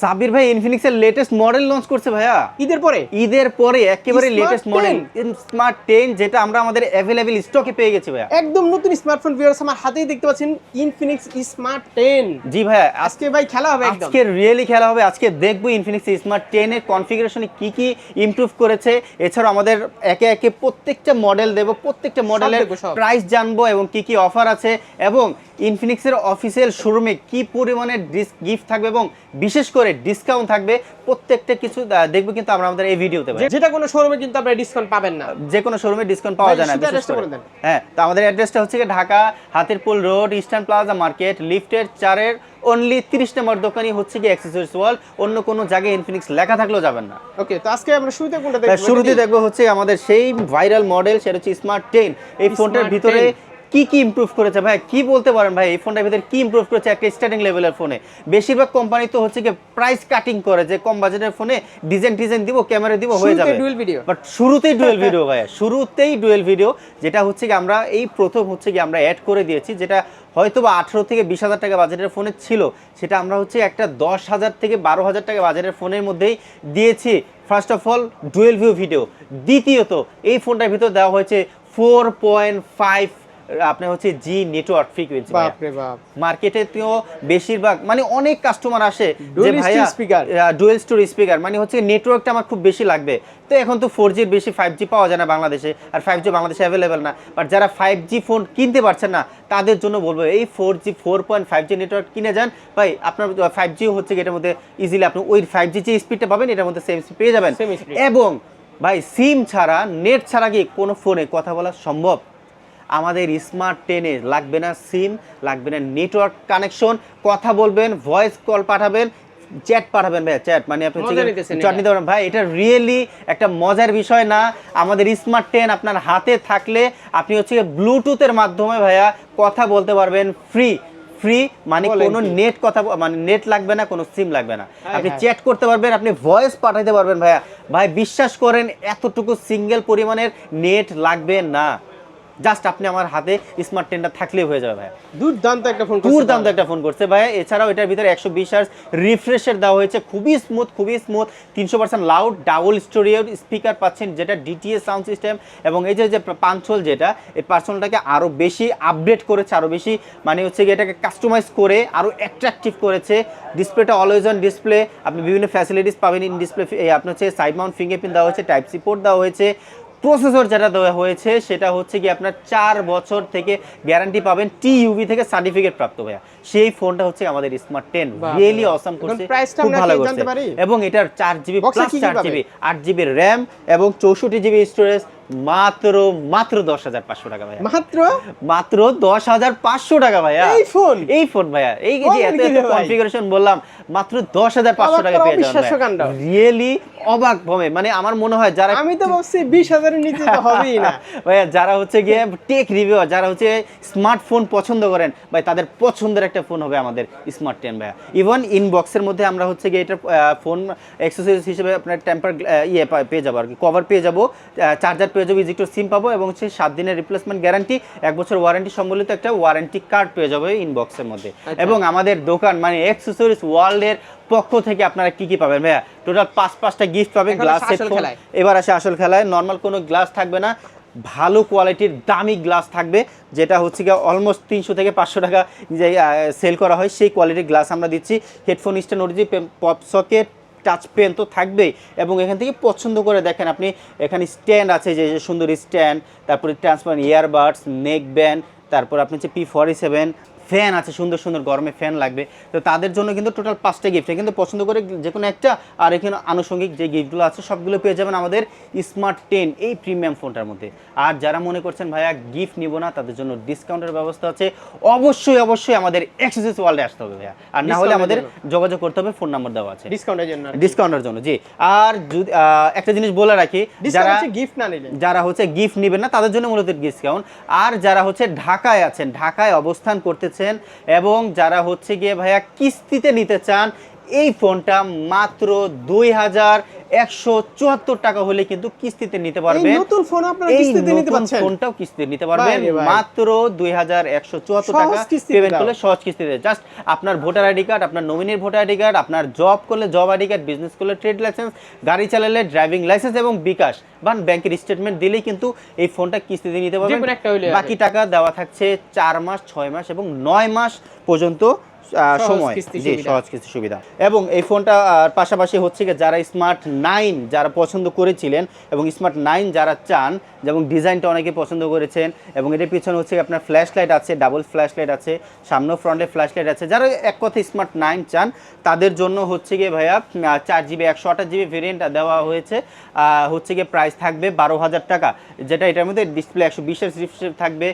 সাবির ভাই ইনফিনিক্স এর latest model launch করছে ভাইয়া। ঈদের পরে? ঈদের পরে একেবারে লেটেস্ট মডেল স্মার্ট টেন যেটা আমরা আমাদের অ্যাভেলেবেল স্টকে পেয়ে গেছি ভাইয়া। একদম নতুন স্মার্টফোন ভিউয়ার্স আমার হাতেই দেখতে পাচ্ছেন ইনফিনিক্স স্মার্ট টেন জি ভাইয়া আজকে ভাই খেলা হবে একদম। আজকে রিয়েলি খেলা হবে। আজকে দেখব ইনফিনিক্স স্মার্ট টেন এর কনফিগারেশনে কি কি ইমপ্রুভ করেছে। এছাড়াও আমাদের একে একে প্রত্যেকটা মডেল দেব প্রত্যেকটা মডেলের প্রাইস জানব এবং কি কি অফার আছে এবং ইনফিনিক্সের অফিসিয়াল শোরুমে কি পরিমাণের গিফট থাকবে এবং বিশেষ করে ডিসকাউন্ট থাকবে। প্রত্যেকটা কিছু দেখব কিন্তু আমরা আমাদের এই ভিডিওতে যেটা কোনো শোরুমে কিন্তু আপনারা ডিসকাউন্ট পাবেন না। যে কোনো শোরুমে ডিসকাউন্ট পাওয়া যায় না করে। হ্যাঁ তো আমাদের অ্যাড্রেসটা হচ্ছে Dhaka Hatirpool road eastern plaza market লিফটের চারের অনলি তিরিশ নম্বর দোকানই হচ্ছে কি অ্যাক্সেসরিজ ওয়াল অন্য কোনো জায়গায় ইনফিনিক্স লেখা থাকলেও যাবেন না। ওকে তো আজকে আমরা শুরুতে কোনটা হ্যাঁ, দেখব? শুরুতে দেখব হচ্ছে আমাদের সেই ভাইরাল মডেল সেটা হচ্ছে স্মার্ট টেন এই ফোনটার ভিতরে 10 কি কি ইমপ্রুভ করেছে? ভাই কি বলতে পারেন ভাই এই ফোনটার ভিতরে কি ইমপ্রুভ করেছে একটা স্টার্টিং লেভেলের ফোনে বেশিরভাগ কোম্পানি তো হচ্ছে কি প্রাইস কাটিং করে যে কম বাজেটের ফোনে ডিজাইন ডিজাইন দিব ক্যামেরা দিব হয়ে যাবে। ডুয়েল ভিডিও বাট শুরুতেই ডুয়েল ভিডিও ভাইয়া শুরুতেই ডুয়েল ভিডিও যেটা হচ্ছে কি আমরা এই প্রথম হচ্ছে কি আমরা অ্যাড করে দিয়েছি যেটা হয়তো বা আঠেরো থেকে বিশ হাজার টাকা বাজেটের ফোনে ছিল সেটা আমরা হচ্ছে একটা দশ হাজার থেকে বারো হাজার টাকা বাজেটের ফোনের মধ্যেই দিয়েছি। First of all dual view video দ্বিতীয়ত এই ফোনটার ভিতর দেওয়া হয়েছে ফোর পয়েন্ট ফাইভ আপনার হচ্ছে জি নেটওয়ার্ক ফ্রিকোয়েন্সি বাপ রে বাপ। মার্কেটে তো বেশিরভাগ মানে অনেক কাস্টমার আসে যে ভাইয়া speaker। ডুয়েল স্টোরি স্পিকার মানে হচ্ছে নেটওয়ার্কটা আমার খুব বেশি লাগবে। তো এখন তো ফোর জির বেশি ফাইভ জি পাওয়া যায় না বাংলাদেশে আর ফাইভ জি বাংলাদেশে অ্যাভেলেবেল না। বাট যারা ফাইভ জি ফোন কিনতে পারছেন না তাদের জন্য বলব এই four G four point five G network কিনে যান। ভাই আপনার ফাইভ জি হচ্ছে এটার মধ্যে ইজিলি আপনি ওই ফাইভ জি যে স্পিডটা পাবেন এটার মধ্যে সেম স্পিড পেয়ে যাবেন। এবং ভাই সিম ছাড়া নেট ছাড়া কি কোনো ফোনে কথা বলা সম্ভব? আমাদের স্মার্ট টেনে লাগবে না সিম লাগবে না নেটওয়ার্ক কানেকশন কথা বলবেন ভয়েস কল পাঠাবেন চ্যাট পাঠাবেন ভাই চ্যাট মানে আপনি চ্যাট নিতে পারবেন ভাই এটা রিয়েলি একটা মজার বিষয় না। আমাদের স্মার্ট টেন আপনার হাতে থাকলে আপনি হচ্ছে ব্লুটুথের মাধ্যমে ভাইয়া কথা বলতে পারবেন ফ্রি ফ্রি মানে কোনো নেট কথা মানে নেট লাগবে না কোনো সিম লাগবে না। আপনি চ্যাট করতে পারবেন আপনি ভয়েস পাঠাতে পারবেন ভাইয়া। ভাই বিশ্বাস করেন এতটুকু সিঙ্গেল পরিমাণের নেট লাগবে না। জাস্ট আপনি আমার হাতে স্মার্ট টেনটা থাকলেই হয়ে যাবে ভাইয়া। দুর্দান্ত একটা ফোন টুর দাম তো একটা ফোন করছে ভাই এছাড়াও এটার ভিতরে একশো বিশ আর্স রিফ্রেশের দেওয়া হয়েছে। খুবই স্মুথ খুবই স্মুথ তিনশো percent loud double stereo speaker পাচ্ছেন যেটা ডিটিএস সাউন্ড সিস্টেম এবং এই যে যে পাঞ্চল যেটা এই পার্সোনালটাকে আরও বেশি আপডেট করেছে আরও বেশি মানে হচ্ছে এটাকে কাস্টমাইজ করে আরও অ্যাট্রাকটিভ করেছে। ডিসপ্লেটা অলওয়েজ অন ডিসপ্লে আপনি বিভিন্ন ফ্যাসিলিটিস পাবেন। ইন ডিসপ্লে আপনার হচ্ছে সাইড মাউন্ট ফিঙ্গারপ্রিন্ট দেওয়া হয়েছে টাইপ সি পোর্ট দেওয়া হয়েছে। প্রসেসর যেটা দেওয়া হয়েছে সেটা হচ্ছে কি আপনার চার বছর থেকে গ্যারান্টি পাবেন টি ইউভি থেকে সার্টিফিকেট প্রাপ্ত ভাইয়া। সেই ফোনটা হচ্ছে আমাদের স্মার্ট টেন রিয়েলি। অসাম করছে খুব ভালো করছে। এবং এটার চার জিবি প্লাস চার জিবি আট জিবি র্যাম এবং চৌষট্টি জিবি স্টোরেজ মাত্র মাত্র দশ হাজার পাঁচশো টাকা ভাইয়া। মাত্র? মাত্র দশ হাজার পাঁচশো টাকা ভাইয়া। এই ফোন? এই ফোন ভাইয়া। এই যে এত কনফিগারেশন বললাম মাত্র দশ হাজার পাঁচশো টাকা পেয়ে যাবেন রিয়েলি অবাক ভমে মানে আমার মনে হয় যারা আমি তো ভাবছি বিশ হাজারের নিচে তো হবেই না। ভাইয়া যারা হচ্ছে গিয়ে টেক রিভিউ যারা হচ্ছে স্মার্টফোন পছন্দ করেন ভাই তাদের পছন্দের একটা ফোন হবে আমাদের স্মার্ট টেন ভাইয়া। ইভেন ইনবক্সের মধ্যে আমরা হচ্ছে গিয়ে এটা ফোন এক্সারসাইজ হিসেবে আপনার টেম্পার ইয়ে পেয়ে যাব আর কি। কভার পেয়ে যাব চার্জার পেয়ে যাব ইজিক্টো সিম পাবো এবং হচ্ছে সাত দিনের রিপ্লেসমেন্ট গ্যারান্টি এক বছর ওয়ারেন্টি সম্বলিত একটা ওয়ারেন্টি কার্ড পেয়ে যাব ইনবক্সের মধ্যে। আচ্ছা। এবং আমাদের দোকান মানে এক্সেসরিজ ওয়ার্ল্ডের পক্ষ থেকে আপনারা কি কি পাবেন? ভাইয়া টোটাল পাঁচ পাঁচটা গিফট পাবেন গ্লাস। এবার আসে আসল খেলায়। নর্মাল কোনো গ্লাস থাকবে না। ভালো কোয়ালিটির দামি গ্লাস থাকবে যেটা হচ্ছে গিয়ে অলমোস্ট তিনশো থেকে পাঁচশো টাকা যে সেল করা হয় সেই কোয়ালিটির গ্লাস আমরা দিচ্ছি। হেডফোন স্ট্যান্ড অরিজি পপ সকেট টাচ পেন তো থাকবেই। এবং এখান থেকে পছন্দ করে দেখেন আপনি এখানে স্ট্যান্ড আছে যে যে সুন্দর স্ট্যান্ড তারপরে ট্রান্সপারেন্ট ইয়ারবাডস নেক ব্যান্ড তারপর আপনি হচ্ছে পি ফর্টি সেভেন ফ্যান আছে সুন্দর সুন্দর গরমে ফ্যান লাগবে। তো তাদের জন্য কিন্তু টোটাল পাঁচটা গিফট কিন্তু পছন্দ করে যে কোনো একটা আর এখানে আনুষঙ্গিক যে গিফটগুলো আছে সবগুলো পেয়ে যাবেন আমাদের স্মার্ট টেন এই প্রিমিয়াম ফোনটার মধ্যে। আর যারা মনে করছেন ভাইয়া গিফট নিব না তাদের জন্য ডিসকাউন্টের ব্যবস্থা আছে। অবশ্যই অবশ্যই আমাদের এক্সেসরিজ ওয়ার্ল্ডে আসতে হবে ভাইয়া। আর না হলে আমাদের যোগাযোগ করতে হবে ফোন নাম্বার দেওয়া আছে। ডিসকাউন্টের জন্য ডিসকাউন্টের জন্য জি। আর যদি একটা জিনিস বলে রাখি যারা গিফট না নিলে। যারা হচ্ছে গিফট নেবেন না তাদের জন্য মূলত ডিসকাউন্ট আর যারা হচ্ছে ঢাকায় আছেন ঢাকায় অবস্থান এবং যারা হচ্ছে গিয়ে ভাইয়া কিস্তিতে নিতে চান এই ফোনটা মাত্র দুই হাজার একশো চুয়াত্তর টাকা হলে কিন্তু কিস্তিতে নিতে এই পারবেন। নতুন ফোন আপনারা কিস্তিতে নিতে পারছেন ফোনটাও কিস্তিতে নিতে পারবেন। মাত্র দুই হাজার একশো চুয়াত্তর টাকা পেমেন্ট করলে সহজ কিস্তিতে জাস্ট আপনার ভোটার আইডি কার্ড আপনার নমিনির ভোটার আইডি কার্ড আপনার জব করলে জব আইডি কার্ড বিজনেস করলে ট্রেড লাইসেন্স গাড়ি চালালে ড্রাইভিং লাইসেন্স এবং বিকাশ। বা ব্যাংকের স্টেটমেন্ট দিলেই কিন্তু এই ফোনটা কিস্তিতে নিতে পারবেন। বাকি টাকা দেওয়া থাকছে চার মাস ছয় মাস এবং নয় মাস পর্যন্ত সময়। জি সহজ কিস্তি সুবিধা। এবং এই ফোনটা পাশাপাশি হচ্ছে কি যারা স্মার্ট নাইন যারা পছন্দ করেছিলেন এবং স্মার্ট নাইন যারা চান যেমন ডিজাইনটা অনেকে পছন্দ করেছেন এবং এটার পিছনে হচ্ছে আপনার ফ্ল্যাশ লাইট আছে ডাবল ফ্ল্যাশ লাইট আছে সামনে ফ্রন্টে ফ্ল্যাশ লাইট আছে। যারা এক কথা স্মার্ট নাইন চান, তাদের জন্য হচ্ছে গিয়ে ভাইয়া চার জিবি একশো আঠাশ জিবি ভেরিয়েন্ট দেওয়া হয়েছে। হচ্ছে গিয়ে প্রাইস থাকবে বারো হাজার টাকা। যেটা এটার মধ্যে ডিসপ্লে একশো বিশের থাকবে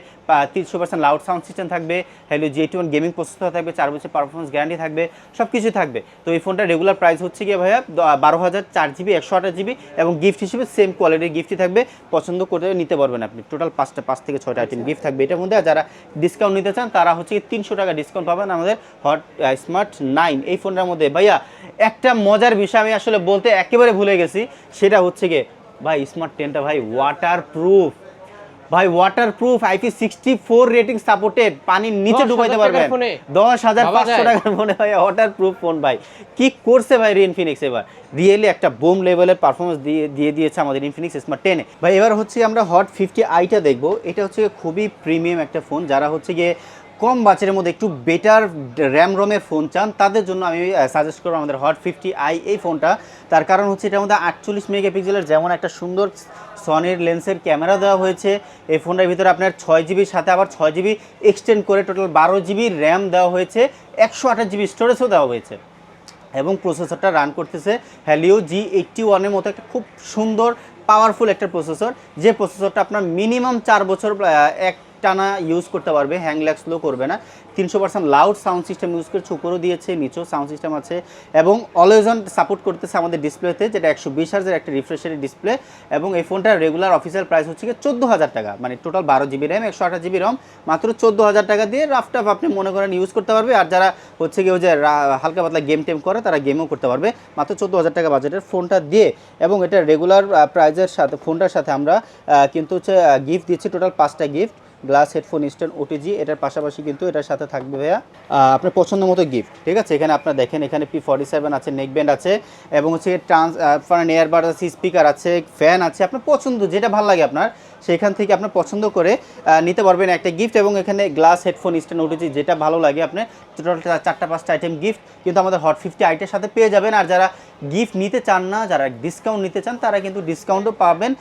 তিনশো পার্সেন্ট লাউড সাউন্ড সিস্টেম থাকবে Helio G two one gaming processor থাকবে, চার বছর পারফরমেন্স গ্যারান্টি থাকবে সব কিছু থাকবে। তো এই ফোনটা রেগুলার প্রাইস হচ্ছে গিয়ে ভাইয়া বারো হাজার চার জিবি একশো আঠাশ জিবি এবং গিফট হিসেবে সেম কোয়ালিটির গিফটই থাকবে। পছন্দ করে নিতে পারবেন আপনি। টোটাল পাঁচটা, পাঁচ থেকে ছয়টা আইটেম গিফট থাকবে। এটার মধ্যে যারা ডিসকাউন্ট নিতে চান, তারা হচ্ছে তিনশো টাকা ডিসকাউন্ট পাবেন আমাদের হট স্মার্ট নাইন এই ফোনটার মধ্যে ভাইয়া, একটা মজার বিষয় আমি আসলে বলতে একেবারে ভুলে গেছি। সেটা হচ্ছে গিয়ে, ভাই স্মার্ট টেনটা ভাই ওয়াটার প্রুফ ভাই waterproof IP sixty four rating supported পানির নিচে ডুবাইতে পারবেন? দশ হাজার পাঁচশো? টাকার ফোনে ভাই ওয়াটার প্রুফ ফোন ভাই। কি করছে ভাই রিনফিনিক্স এবার? রিয়েলি একটা বোম লেভেলের পারফরমেন্স দিয়ে দিয়ে দিয়েছে আমাদের ইনফিনিক্স স্মার্ট টেনে ভাই এবার হচ্ছে আমরা হট ফিফটি আইটা দেখব। এটা হচ্ছে খুবই প্রিমিয়াম একটা ফোন যারা হচ্ছে গিয়ে কম বাজেটের মধ্যে একটু বেটার র্যাম রমের ফোন চান, তাদের জন্য আমি সাজেস্ট করব আমাদের হট ফিফটি আই এই ফোনটা তার কারণ হচ্ছে এটার মধ্যে আটচল্লিশ মেগাপিক্সেলের যেমন একটা সুন্দর সনির লেন্সের ক্যামেরা দেওয়া হয়েছে, এই ফোনটার ভিতরে আপনার ছয় জিবির সাথে আবার ছয় জিবি এক্সটেন্ড করে টোটাল বারো জিবি র্যাম দেওয়া হয়েছে, একশো আঠাশ জিবি স্টোরেজও দেওয়া হয়েছে। এবং প্রসেসরটা রান করতেছে হ্যালিও জি এইটটি ওয়ানের মতো একটা খুব সুন্দর পাওয়ারফুল একটা প্রসেসর যে প্রসেসরটা আপনার মিনিমাম চার বছর এক টানা ইউজ করতে পারবে হ্যাং ল্যাগ স্লো করবে না। তিনশো percent loud sound system use করছে, উপরেও দিয়েছে, নিচেও সাউন্ড সিস্টেম আছে। এবং অলওয়েজ অন সাপোর্ট করতেছে আমাদের ডিসপ্লেতে যেটা একশো বিশ হাজার একটা রিফ্রেশারি ডিসপ্লে এবং এই ফোনটার রেগুলার অফিসিয়াল প্রাইস হচ্ছে কি চোদ্দ হাজার টাকা। মানে টোটাল বারো জিবি র্যাম একশো আঠাশ জিবি রম মাত্র চোদ্দ হাজার টাকা দিয়ে রাফটাফ আপনি মনে করেন ইউজ করতে পারবে। আর যারা হচ্ছে কি ওই যে হালকা পাতলা গেম টেম করে, তারা গেমও করতে পারবে। মাত্র চোদ্দ হাজার টাকা বাজেটের ফোনটা দিয়ে। এবং এটা রেগুলার প্রাইজের সাথে ফোনটার সাথে আমরা কিন্তু হচ্ছে গিফট দিচ্ছি টোটাল পাঁচটা gift glass headphone, stand OTG এটার পাশাপাশি কিন্তু এটার সাথে থাকবে ভাইয়া আপনার পছন্দ মতো গিফট ঠিক আছে? এখানে আপনার দেখেন, এখানে পি ফর্টি সেভেন আছে নেক ব্যান্ড আছে, এবং হচ্ছে ট্রান্স এয়ারবাড আছে স্পিকার আছে ফ্যান আছে, আপনার পছন্দ, যেটা ভালো লাগে আপনার সেখান থেকে আপনার পছন্দ করে নিতে পারবেন একটা গিফট এবং এখানে গ্লাস হেডফোন স্ট্যান্ড উঠেছি, যেটা ভালো লাগে আপনি টোটাল চারটা, পাঁচটা আইটেম গিফট কিন্তু আমাদের হট ফিফটি আইটের সাথে পেয়ে যাবেন। আর যারা গিফট নিতে চান না, যারা ডিসকাউন্ট নিতে চান, তারা কিন্তু ডিসকাউন্টও পাবেন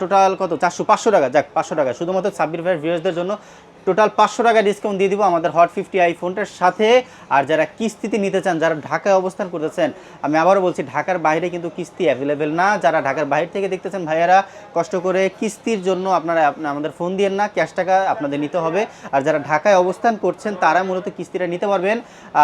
টোটাল কত? চারশো, পাঁচশো টাকা, যাক, পাঁচশো টাকা। শুধুমাত্র সাব্বির ভাইয়ের ভিউয়ার্সদের জন্য টোটাল পাঁচশো টাকা ডিসকাউন্ট দিয়ে দিব আমাদের হট ফিফটি আইফোনটার সাথে। আর যারা কিস্তিতে নিতে চান, যারা ঢাকায় অবস্থান করতেছেন, আমি আবারও বলছি, ঢাকার বাইরে কিন্তু কিস্তি অ্যাভেলেবেল না। যারা ঢাকার বাইরে থেকে দেখতেছেন, ভাইয়ারা, কষ্ট করে কিস্তির জন্য আপনারা আমাদের ফোন দিয়েন না। ক্যাশ টাকা আপনাদের নিতে হবে। আর যারা ঢাকায় অবস্থান করছেন, তারা মূলত কিস্তিটা নিতে পারবেন।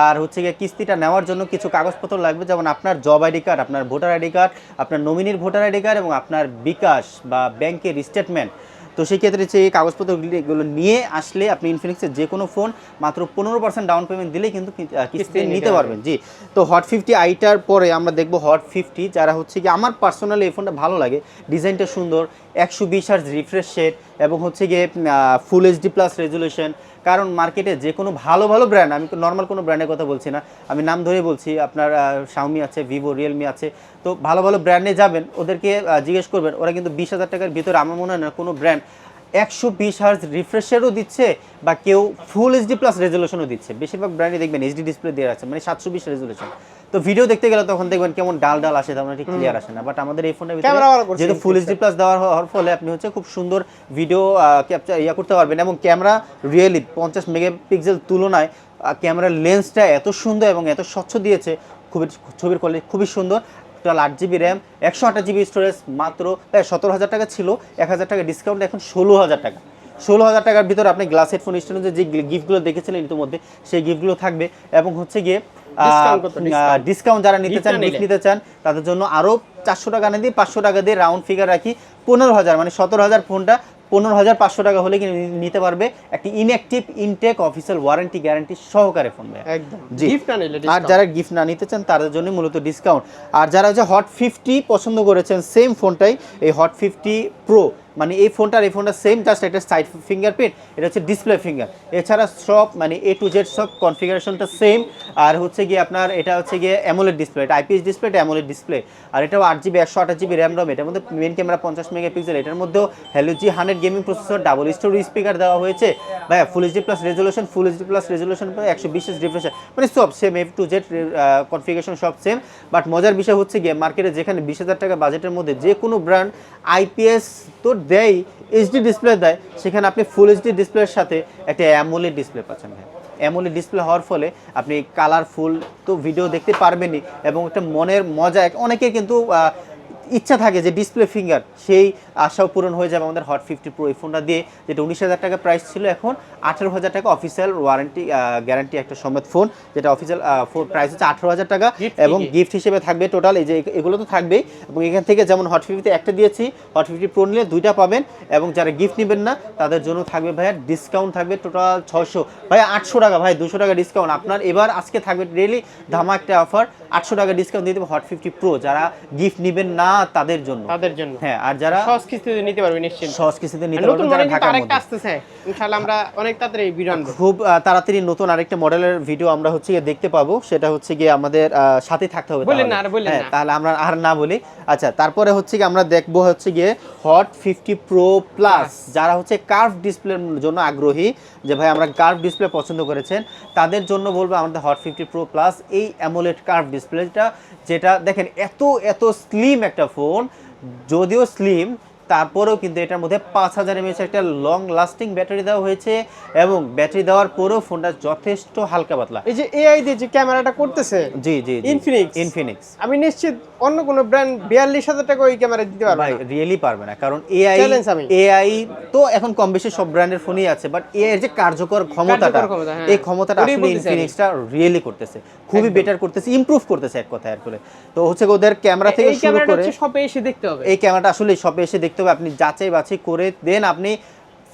আর হচ্ছে গিয়ে কিস্তিটা নেওয়ার জন্য কিছু কাগজপত্র লাগবে, যেমন আপনার জব আইডি কার্ড আপনার ভোটার আইডি কার্ড আপনার নমিনির ভোটার আইডি কার্ড এবং আপনার বিকাশ বা ব্যাংকের স্টেটমেন্ট তো সেই ক্ষেত্রে সেই কাগজপত্রগুলি এগুলো নিয়ে আসলে আপনি ইনফিনিক্সের যে কোনো ফোন মাত্র পনেরো পার্সেন্ট ডাউন পেমেন্ট দিলেই কিন্তু কিস্তি নিতে পারবেন। জি। তো হট ফিফটি আইটার পরে আমরা দেখব হট ফিফটি যারা হচ্ছে কি আমার পার্সোনালি এই ফোনটা ভালো লাগে। ডিজাইনটা সুন্দর একশো বিশ হার্জ রিফ্রেশ সেট এবং হচ্ছে গিয়ে ফুল এইচডি প্লাস রেজুলেশন কারণ মার্কেটে যে কোনো ভালো ভালো ব্র্যান্ড আমি নর্মাল কোনো ব্র্যান্ডের কথা বলছি না। আমি নাম ধরে বলছি, আপনার শাওমি আছে ভিভো রিয়েলমি আছে। তো ভালো ভালো ব্র্যান্ডে যাবেন, ওদেরকে জিজ্ঞেস করবেন, ওরা কিন্তু বিশ হাজার টাকার ভিতরে, আমার মনে হয় না কোনো ব্র্যান্ড একশো বিশ হার্জ রিফ্রেশারও দিচ্ছে বা কেউ ফুল এইচডি প্লাস রেজলিউশনও দিচ্ছে। বেশিরভাগ ব্র্যান্ডে দেখবেন এইচডি ডিসপ্লে দিয়ে আছে মানে সাতশো বিশ রেজলিউশন তো ভিডিও দেখতে গেলে তখন দেখবেন কেমন ডাল ডাল আসে তেমন ঠিক ক্লিয়ার আসে না। বাট আমাদের এই ফোনের যেহেতু ফুল এইচডি প্লাস দেওয়ার হওয়ার ফলে আপনি হচ্ছে খুব সুন্দর ভিডিও ক্যাপচার ইয়া করতে পারবেন। এবং ক্যামেরা রিয়েলি পঞ্চাশ মেগাপিক্সেল তুলনায় ক্যামেরার লেন্সটা এত সুন্দর এবং এত স্বচ্ছ দিয়েছে খুবই ছবির কোয়ালিটি খুবই সুন্দর। টোটাল আট জিবি র্যাম একশো আঠাশ জিবি স্টোরেজ মাত্র প্রায় সতেরো হাজার টাকা ছিল এক হাজার টাকা ডিসকাউন্ট এখন ষোলো হাজার টাকা। ষোলো হাজার টাকার ভিতরে আপনি গ্লাস হেডফোন স্ট্যান্ডে যে গিফটগুলো দেখেছিলেন ইতিমধ্যে সেই গিফটগুলো থাকবে। এবং হচ্ছে গিয়ে ডিসকাউন্ট যারা নিতে চান গিফট নিতে চান তাদের জন্য আরও চারশো টাকা না দিয়ে পাঁচশো টাকা দিয়ে রাউন্ড ফিগার রাখি পনেরো হাজার মানে সতেরো হাজার ফোনটা পনেরো হাজার পাঁচশো টাকা হলে নিতে পারবে একটি inactive intake official warranty guarantee সহকারে ফোন একদম। গিফট না নিলে আর যারা গিফট না নিতে চান তাদের জন্য মূলত ডিসকাউন্ট আর যারা হচ্ছে হট ফিফটি পছন্দ করেছেন সেম ফোনটাই এই হট ফিফটি প্রো মানে এই ফোনটার এই ফোনটা সেম জাস্ট এটা সাইড ফিঙ্গারপ্রিন্ট এটা হচ্ছে ডিসপ্লে ফিঙ্গার এছাড়া সব মানে এ টু জেড সব কনফিগারেশনটা সেম আর হচ্ছে গিয়ে আপনার এটা হচ্ছে গিয়ে অ্যামোলেড ডিসপ্লে এটা আইপিএস ডিসপ্লে এটা অ্যামোলেড ডিসপ্লে আর এটাও আট জিবি একশো আঠাশ জিবি র্যাম রম, এটার মধ্যে মেন ক্যামেরা পঞ্চাশ মেগাপিক্সেল, এটার মধ্যেও Helio G hundred gaming processor double stereo speaker দেওয়া হয়েছে ভাইয়া full HD plus resolution full HD plus resolution একশো বিশ রিফ্রেশ মানে সব same F two Z configuration সব সেম বাট মজার বিষয় হচ্ছে গিয়ে মার্কেটে যেখানে বিশ হাজার টাকা বাজেটের মধ্যে যে কোনো ব্র্যান্ড আইপিএস তো দেয় এইচডি ডিসপ্লে দেয়, সেখানে আপনি ফুল এইচডি ডিসপ্লের সাথে একটা অ্যামোলেড ডিসপ্লে পাচ্ছেন ভাই অ্যামোলেড ডিসপ্লে হওয়ার ফলে আপনি কালারফুল তো ভিডিও দেখতে পারবেনই, এবং একটা মনের মজা, অনেকের কিন্তু ইচ্ছা থাকে যে ডিসপ্লে ফিঙ্গার সেই আশাও পূরণ হয়ে যাবে আমাদের হট ফিফটি প্রো এই ফোনটা দিয়ে যেটা উনিশ হাজার টাকা প্রাইস ছিল এখন আঠেরো হাজার টাকা অফিসিয়াল ওয়ারেন্টি গ্যারান্টি একটা সমেত ফোন যেটা অফিসিয়াল প্রাইস হচ্ছে আঠেরো হাজার টাকা এবং? গিফট হিসেবে থাকবে টোটাল এই যে এগুলো তো থাকবেই। এবং এখান থেকে যেমন হট ফিফটিতে একটা দিয়েছি হট ফিফটি প্রো নিলে দুইটা পাবেন এবং যারা গিফট নেবেন না তাদের জন্য থাকবে ভাইয়া ডিসকাউন্ট থাকবে টোটাল ছশো ভাইয়া আটশো টাকা ভাই দুশো টাকা ডিসকাউন্ট আপনার এবার আজকে থাকবে রিয়েলি ধামা একটা অফার আটশো টাকা ডিসকাউন্ট দিয়ে দেবো হট ফিফটি প্রো যারা গিফট নেবেন না তাদের জন্য। তাদের জন্য। হ্যাঁ আর যারা সহজ কিস্তিতে নিতে পারবে নিশ্চিন্ত। সহজ কিস্তিতে নিতে আর নতুন মডেল কিন্তু আরেকটা আসতেছে। ইনশাআল্লাহ আমরা অনেক তাড়াতাড়ি ভিডিও আনব। খুব তাড়াতাড়ি নতুন আরেকটা মডেলের ভিডিও আমরা হচ্ছে গিয়ে দেখতে পাবো। সেটা হচ্ছে গিয়ে আমাদের সাথে থাকতে হবে বললেন তাহলে। না, আর বললেন হ্যাঁ, না। তাহলে আমরা আর না বলি। আচ্ছা তারপরে হচ্ছে আমরা দেখব হচ্ছে গিয়ে হট ফিফটি প্রো প্লাস যারা হচ্ছে কার্ভ ডিসপ্লের জন্য আগ্রহী যে ভাই আমরা কার্ভ ডিসপ্লে পছন্দ করেছেন তাদের জন্য বলব আমাদের হট ফিফটি প্রো প্লাস এই অ্যামোলেড কার্ভ ডিসপ্লেটা যেটা দেখেন এত এত স্লিম একটা ফোন যদিও স্লিম তারপরেও কিন্তু এটার মধ্যে পাঁচ হাজার এমএচ একটা লং লাস্টিং ব্যাটারি দেওয়া হয়েছে এবং ব্যাটারি দেওয়ার পরেও ফোনটা যথেষ্ট হালকা পাতলা। এই যে এআই দিয়ে যে ক্যামেরাটা করতেছে জি জি Infinix? ইনফিনিক্স আমি নিশ্চিত অন্য কোনো ব্র্যান্ড বিয়াল্লিশ হাজার টাকা ওই ক্যামেরা দিতে পারবে ভাই রিয়েলি পারবে না। কারণ এআই এআই তো এখন কম বেশি সব ব্র্যান্ডের ফোনই আছে বাট এআই এর যে কার্যকর ক্ষমতাটা হ্যাঁ। এই ক্ষমতাটা আসলে ইনফিনিক্সটা রিয়েলি করতেছে। খুবই বেটার করতেছে ইমপ্রুভ করতেছে এক কথায় আর করে তো হচ্ছে ওদের ক্যামেরা থেকে এই শুরু ক্যামেরাটা করে শপে এসে দেখতে হবে। এই ক্যামেরাটা আসলে শপে এসে দেখতে হবে। আপনি যাচাই বাছাই করে দেন আপনি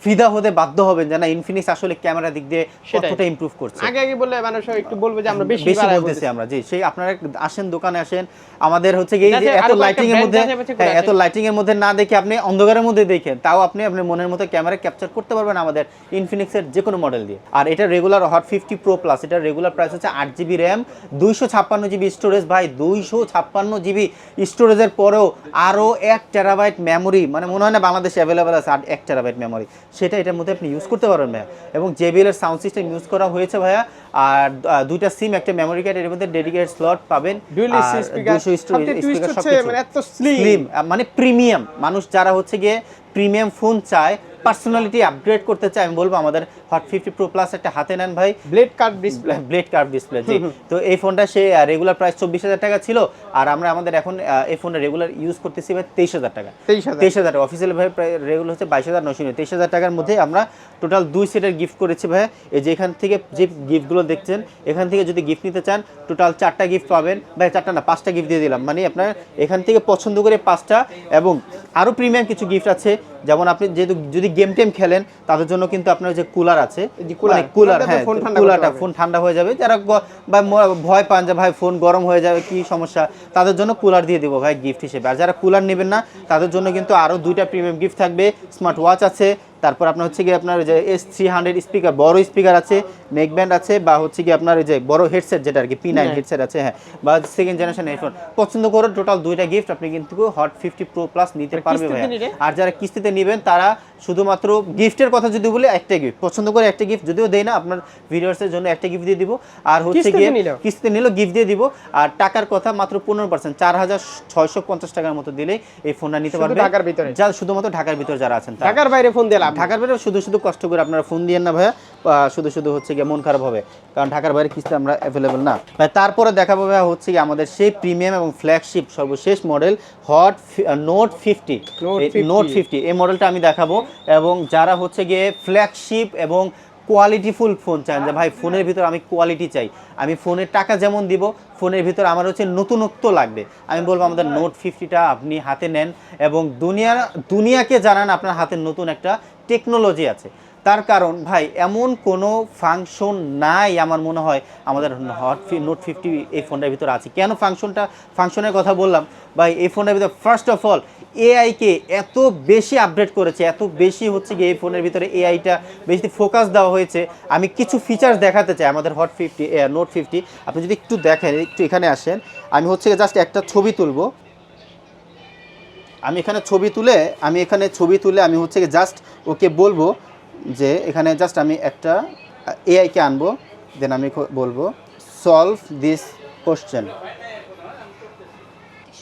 ফিদা হতে বাধ্য হবেন যে না ইনফিনিক্স আসলে ক্যামেরা দিক দিয়ে কতটা ইমপ্রুভ করছে। আগে আগে বললে মানুষ একটু বলবে যে আমরা বেশি বেশি বলতেছি। আমরা জি সেই আপনারা আসেন দোকানে আসেন। আমাদের হচ্ছে যে এত লাইটিং এর মধ্যে হ্যাঁ, এত লাইটিং এর মধ্যে না দেখে আপনি অন্ধকারের মধ্যে দেখেন তাও আপনি আপনার মনের মতো ক্যামেরা ক্যাপচার করতে পারবেন আমাদের ইনফিনিক্সের যে কোনো মডেল দিয়ে। আর এটা regular Hot fifty Pro plus এটা রেগুলার প্রাইস হচ্ছে আট জিবি র্যাম দুইশো ছাপ্পান্ন জিবি স্টোরেজ ভাই দুইশো ছাপ্পান্ন জিবি স্টোরেজের পরেও আরও এক টেরাবাইট মেমোরি মানে মনে হয় না বাংলাদেশে অ্যাভেলেবেল আছে আর এক টেরাবাইট মেমোরি সেটা এটার মধ্যে আপনি ইউজ করতে পারবেন ভাইয়া। এবং জেবিএলের সাউন্ড সিস্টেম ইউজ করা হয়েছে ভাইয়া। আর দুইটা সিম একটা মেমোরি কার্ড এর মধ্যে ডেডিকেটেড স্লট পাবেন। Dual AC আর speaker, 200 সবচেয়ে twist স্পিকার হচ্ছে সবকিছু মানে এত স্লিম মানে প্রিমিয়াম মানুষ যারা হচ্ছে গিয়ে প্রিমিয়াম ফোন চায় পার্সোনালিটি আপগ্রেড করতে চাই আমি বলব আমাদের হট ফিফটি প্রো প্লাস একটা হাতে নেন ভাই। Blade card display blade curve display জি। তো এই ফোনটা সে রেগুলার প্রাইস চব্বিশ হাজার টাকা ছিল আর আমরা আমাদের এখন এই ফোনটা রেগুলার ইউজ করতেছি ভাই তেইশ হাজার টাকা। তেইশ হাজার। অফিসিয়াল ভাই প্রায় রেগুলার হচ্ছে বাইশ হাজার নশো তেইশ হাজার টাকার মধ্যে আমরা টোটাল দুই সেটের গিফট করেছি ভাই। এই যে এখান থেকে যে গিফটগুলো দেখছেন এখান থেকে যদি গিফট নিতে চান টোটাল চারটা গিফট পাবেন। ভাই চারটা না পাঁচটা গিফট দিয়ে দিলাম। মানে আপনার এখান থেকে পছন্দ করে পাঁচটা এবং আরও প্রিমিয়াম কিছু গিফট আছে। যেমন আপনি যেহেতু যদি গেম টেম খেলেন তাদের জন্য কিন্তু আপনার যে কুলার আছে কুলার হ্যাঁ ফোন ঠান্ডা কুলারটা ফোন ঠান্ডা হয়ে যাবে। যারা বা ভয় পান যে ভাই ফোন গরম হয়ে যাবে কি সমস্যা? তাদের জন্য কুলার দিয়ে দেবো ভাই গিফট হিসেবে। আর যারা কুলার নেবেন না তাদের জন্য কিন্তু আরও দুইটা প্রিমিয়াম গিফট থাকবে। স্মার্ট ওয়াচ আছে তারপর আপনার হচ্ছে কি আপনার যে এস থ্রি হান্ড্রেড স্পিকার বড় স্পিকার আছে নেক ব্যান্ড আছে বা হচ্ছে কি আপনার যে বড় হেডসেট যেটা আর কি পি নাইন। হেডসেট আছে হ্যাঁ বা সেকেন্ড জেনারেশন হেডফোন পছন্দ করে টোটাল দুইটা গিফট আপনি কিন্তু হট ফিফটি প্রো প্লাস নিতে পারবে ভাই আর যারা কিস্তিতে নেবেন তারা শুধুমাত্র গিফটের কথা যদি বলে একটা গিফট পছন্দ করে একটা গিফট যদিও দেয় না আপনার ভিডিওসের জন্য একটা গিফট দিয়ে দিব। আর হচ্ছে গিয়ে কিস্তিতে নিলেও গিফট দিয়ে দিব। আর টাকার কথা মাত্র পনেরো পার্সেন্ট চার হাজার ছয়শো পঞ্চাশ টাকার মতো দিলে এই ফোনটা নিতে পারবে। ঢাকার ভিতরে? যা শুধুমাত্র ঢাকার ভিতরে যারা আছেন ঢাকার বাইরে ফোন দিলাম। ঢাকার বাইরে শুধু শুধু কষ্ট করে আপনারা ফোন দিয়েন না ভাইয়া। শুধু শুধু হচ্ছে গিয়ে মন খারাপ হবে। কারণ ঢাকার বাইরে কিস্তি আমরা অ্যাভেলেবেল না। ভাই, তারপরে দেখাবো ভাইয়া হচ্ছে কি আমাদের সেই প্রিমিয়াম এবং ফ্ল্যাগশিপ সর্বশেষ model hot note fifty note fifty এই মডেলটা আমি দেখাবো। এবং যারা হচ্ছে গিয়ে ফ্ল্যাগশিপ এবং কোয়ালিটিফুল ফোন চান যে ভাই ফোনের ভিতর আমি কোয়ালিটি চাই। আমি ফোনের টাকা যেমন দিব ফোনের ভিতর আমার হচ্ছে নতুনত্ব লাগবে। আমি বলব আমাদের নোট ফিফটিটা আপনি হাতে নেন। এবং দুনিয়া দুনিয়াকে জানান আপনার হাতে নতুন একটা টেকনোলজি আছে। তার কারণ, ভাই, এমন কোনো ফাংশন নাই আমার মনে হয়, আমাদের হট নোট ফিফটি এই ফোনটার ভিতরে আছে। কেন ফাংশনটা, ফাংশনের কথা বললাম? ভাই, এই ফোনের ভিতরে ফার্স্ট অফ অল এআইকে এত বেশি আপডেট করেছে, এত বেশি হচ্ছে কি এই ফোনের ভিতরে এআইটা বেশি ফোকাস দেওয়া হয়েছে। আমি কিছু ফিচার্স দেখাতে চাই, আমাদের হট ফিফটি নোট ফিফটি আপনি যদি একটু দেখেন, একটু এখানে আসেন, আমি হচ্ছে জাস্ট একটা ছবি তুলবো। আমি এখানে ছবি তুলে আমি এখানে ছবি তুলে আমি হচ্ছে জাস্ট ওকে বলব যে এখানে জাস্ট আমি একটা এআইকে আনব দেন আমি বলব সলভ দিস কোশ্চেন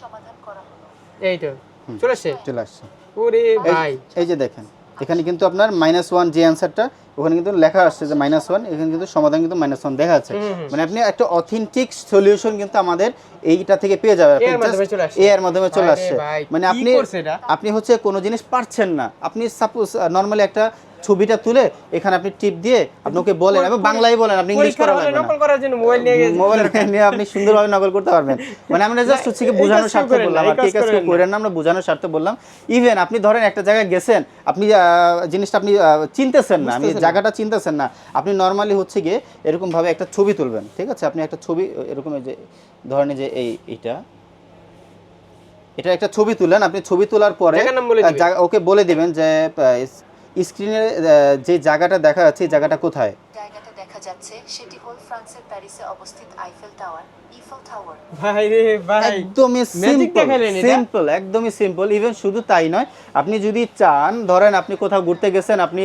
সমাধান করা হলো। এই তো চলে আসছে? চলে আসছে। ওরে ভাই। এই যে দেখেন। এখানে কিন্তু আপনার মাইনাস ওয়ান যে অ্যান্সারটা ওখানে কিন্তু লেখা আসছে যে মাইনাস ওয়ান এখানে কিন্তু সমাধান কিন্তু মাইনাস ওয়ান দেখা যাচ্ছে। মানে আপনি একটা অথেন্টিক সলিউশন কিন্তু আমাদের এইটা থেকে পেয়ে যাবে। এ এর মাধ্যমে চলে আসছে। মানে আপনি আপনি হচ্ছে কোনো জিনিস পারছেন না। আপনি সাপোজ নর্মালি একটা ছবিটা তুলে এখানে আপনি টিপ দিয়ে আপনাকে বলেন এবং বাংলায় বলেন আপনি ইংলিশ করা লাগবে নকল করার জন্য মোবাইল নিয়ে গেছে। মোবাইল নিয়ে আপনি সুন্দরভাবে নকল করতে পারবেন। মানে আমরা জাস্ট হচ্ছে কি বোঝানোর স্বার্থে বললাম আর কি কাজ করেন না। আমরা বোঝানোর স্বার্থে বললাম। ইভেন আপনি ধরেন একটা জায়গায় গেছেন আপনি জিনিসটা আপনি চিনতেছেন না আপনি জায়গাটা চিনতেছেন না আপনি নর্মালি হচ্ছে গিয়ে এরকম ভাবে একটা ছবি তুলবেন ঠিক আছে? আপনি একটা ছবি এরকম এই যে ধরেন যে এই এইটা। এটা একটা ছবি তুলেন আপনি ছবি তোলার পরে ওকে বলে দিবেন যে স্ক্রিনে যে জায়গাটা দেখা যাচ্ছে এই জায়গাটা কোথায়? জায়গাটা দেখা যাচ্ছে সেটি হল ফ্রান্সের প্যারিসে অবস্থিত আইফেল টাওয়ার ইফেল টাওয়ার ভাই রে ভাই একদমই সিম্পল সিম্পল একদমই সিম্পল ইভেন শুধু তাই নয় আপনি যদি চান ধরেন আপনি কোথাও ঘুরতে গেছেন আপনি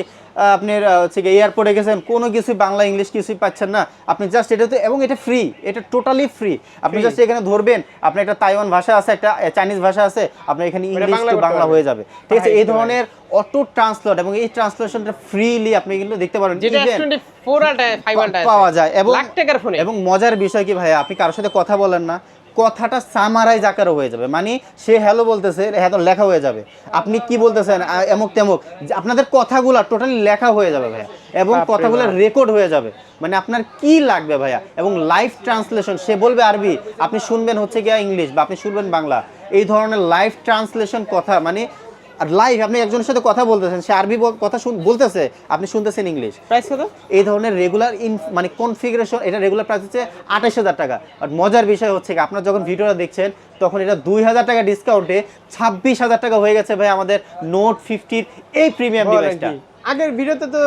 আপনার হচ্ছে এয়ারপোর্টে গেছেন কোনো কিছু বাংলা ইংলিশ কিছুই পাচ্ছেন না। আপনি জাস্ট এটা তো এবং এটা ফ্রি এটা টোটালি ফ্রি আপনি জাস্ট এখানে ধরবেন আপনার একটা তাইওয়ান ভাষা আছে একটা চাইনিজ ভাষা আছে আপনার এখানে ইংলিশ বাংলা টু বাংলা হয়ে যাবে। ঠিক আছে এই ধরনের অটো ট্রান্সলেট এবং এই ট্রান্সলেশনটা ফ্রিলি আপনি কিন্তু দেখতে পারেন। যেটা Even S24 আলটা 5 আলটা আছে। পাওয়া যায় এবং লাখ টাকার ফোনে এবং মজার বিষয় কি ভাইয়া আপনি কারোর সাথে কথা বলেন না কথাটা সামারাইজ আকারে হয়ে যাবে। মানে সে হ্যালো বলতেছে হ্যালো লেখা হয়ে যাবে। আপনি কি বলতেছেন এমক তেমক আপনাদের কথাগুলো টোটালি লেখা হয়ে যাবে ভাইয়া। এবং কথাগুলো রেকর্ড হয়ে যাবে। মানে আপনার কি লাগবে ভাইয়া? এবং লাইভ ট্রান্সলেশন সে বলবে আরবি আপনি শুনবেন হচ্ছে গিয়া ইংলিশ বা আপনি শুনবেন বাংলা। এই ধরনের লাইভ ট্রান্সলেশন কথা মানে আর লাইভ আপনি একজনের সাথে কথা বলতেছেন সে আরবি কথা বলতেছে আপনি শুনতেছেন ইংলিশ প্রাইস কত? এই ধরনের রেগুলার ইন মানে কনফিগারেশন এটা রেগুলার প্রাইস হচ্ছে আঠাশ হাজার টাকা। আর মজার বিষয় হচ্ছে আপনার আপনারা যখন ভিডিওটা দেখছেন তখন এটা দুই হাজার টাকা ডিসকাউন্টে ছাব্বিশ হাজার টাকা হয়ে গেছে ভাই আমাদের নোট ফিফটির এই প্রিমিয়াম ডিভাইসটা? আগের ভিডিওতে তো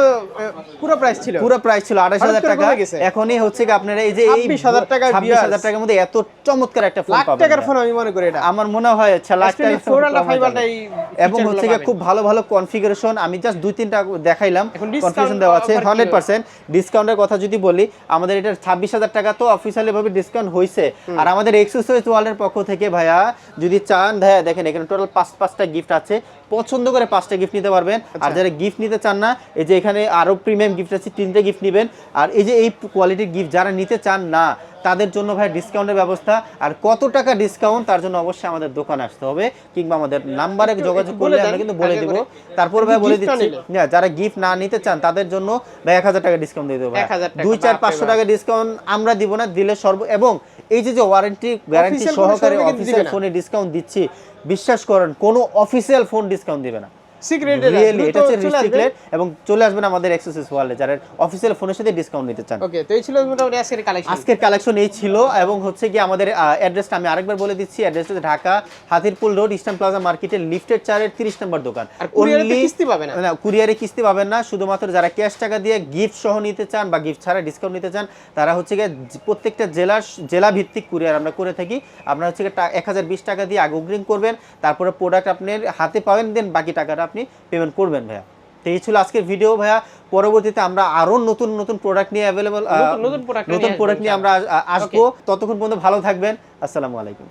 পুরো প্রাইস ছিল। পুরো প্রাইস ছিল আঠাশ হাজার টাকা। এখনই হচ্ছে কি আপনারা এই যে এই 26,000 টাকার ছাব্বিশ হাজার টাকার মধ্যে এত চমৎকার একটা ফোন লাখ টাকার ফোন আমি মনে করি এটা। আমার মনে হয় আচ্ছা লাখ টাকা। এই এবং হচ্ছে পাবেন। খুব ভালো ভালো কনফিগারেশন আমি জাস্ট দুই তিনটা দেখাইলাম। কনফিগারেশন দেওয়া আছে কি? হান্ড্রেড? পার্সেন্ট ডিসকাউন্টের কথা যদি বলি আমাদের এটা ছাব্বিশ হাজার টাকা তো অফিসিয়ালি ভাবে ডিসকাউন্ট হয়েছে আর আমাদের এক্সেসরিজ ওয়ার্ল্ডের পক্ষ থেকে ভাইয়া যদি চান ভাইয়া দেখেন এখানে টোটাল পাঁচ পাঁচটা গিফট আছে। পছন্দ করে পাঁচটা গিফট নিতে পারবেন আর আচ্ছা। যারা গিফট নিতে চান না এই যে এখানে আরও প্রিমিয়াম গিফট আছে তিনটে গিফট নেবেন আর এই যে এই কোয়ালিটির গিফট যারা নিতে চান না তাদের জন্য ভাই ডিসকাউন্টের ব্যবস্থা আর কত টাকা ডিসকাউন্ট তার জন্য অবশ্যই আমাদের দোকানে আসতে হবে কিংবা আমাদের নাম্বারে যোগাযোগ করলে আমরা কিন্তু বলে দেবো তারপর ভাই বলে দিচ্ছি না, যারা গিফট না নিতে চান তাদের জন্য ভাই এক হাজার টাকা ডিসকাউন্ট দিয়ে দেবো ভাই। 1000 টাকা, দুই চার পাঁচশো। টাকা ডিসকাউন্ট আমরা দিব না দিলে সর্ব এবং এই যে যে ওয়ারেন্টি গ্যারান্টি সহকারে না। ফোনে ডিসকাউন্ট দিচ্ছি বিশ্বাস করেন কোনো অফিসিয়াল ফোন ডিসকাউন্ট দিবে না। সিক্রেট রিয়েলি এটা হচ্ছে রিস্ট্রিক্টেড এবং চলে আসবেন আমাদের এক্সেসরিজ ওয়ার্ল্ডে যারা অফিসিয়াল ফোনের সাথে ডিসকাউন্ট নিতে চান। ওকে তো এই ছিল মোটামুটি আজকের কালেকশন আজকের কালেকশন এই ছিল এবং হচ্ছে কি আমাদের অ্যাড্রেসটা আমি আরেকবার বলে দিচ্ছি। অ্যাড্রেসটা Dhaka Hatirpool road eastern plaza মার্কেটের লিফটেড চারের তিরিশ নম্বর দোকান। আর কুরিয়ারে কিস্তি পাবে না। কুরিয়ারে কিস্তি পাবেন না। শুধুমাত্র যারা ক্যাশ টাকা দিয়ে গিফট সহ নিতে চান বা গিফট ছাড়া ডিসকাউন্ট নিতে চান তারা হচ্ছে গিয়ে প্রত্যেকটা জেলার জেলা ভিত্তিক কুরিয়ার আমরা করে থাকি। আপনারা হচ্ছে এক হাজার বিশ টাকা দিয়ে আগে অগ্রিম করবেন। তারপরে প্রোডাক্ট আপনার হাতে পাবেন দেন বাকি টাকাটা আপনি পেমেন্ট করবেন ভাইয়া। তো এই ছিল আজকের ভিডিও ভাইয়া। পরবর্তীতে আমরা আরও নতুন নতুন প্রোডাক্ট নিয়ে অ্যাভেলেবল নতুন- প্রোডাক্ট নিয়ে আমরা আসব। ততক্ষণ পর্যন্ত ভালো থাকবেন। আসসালামু আলাইকুম।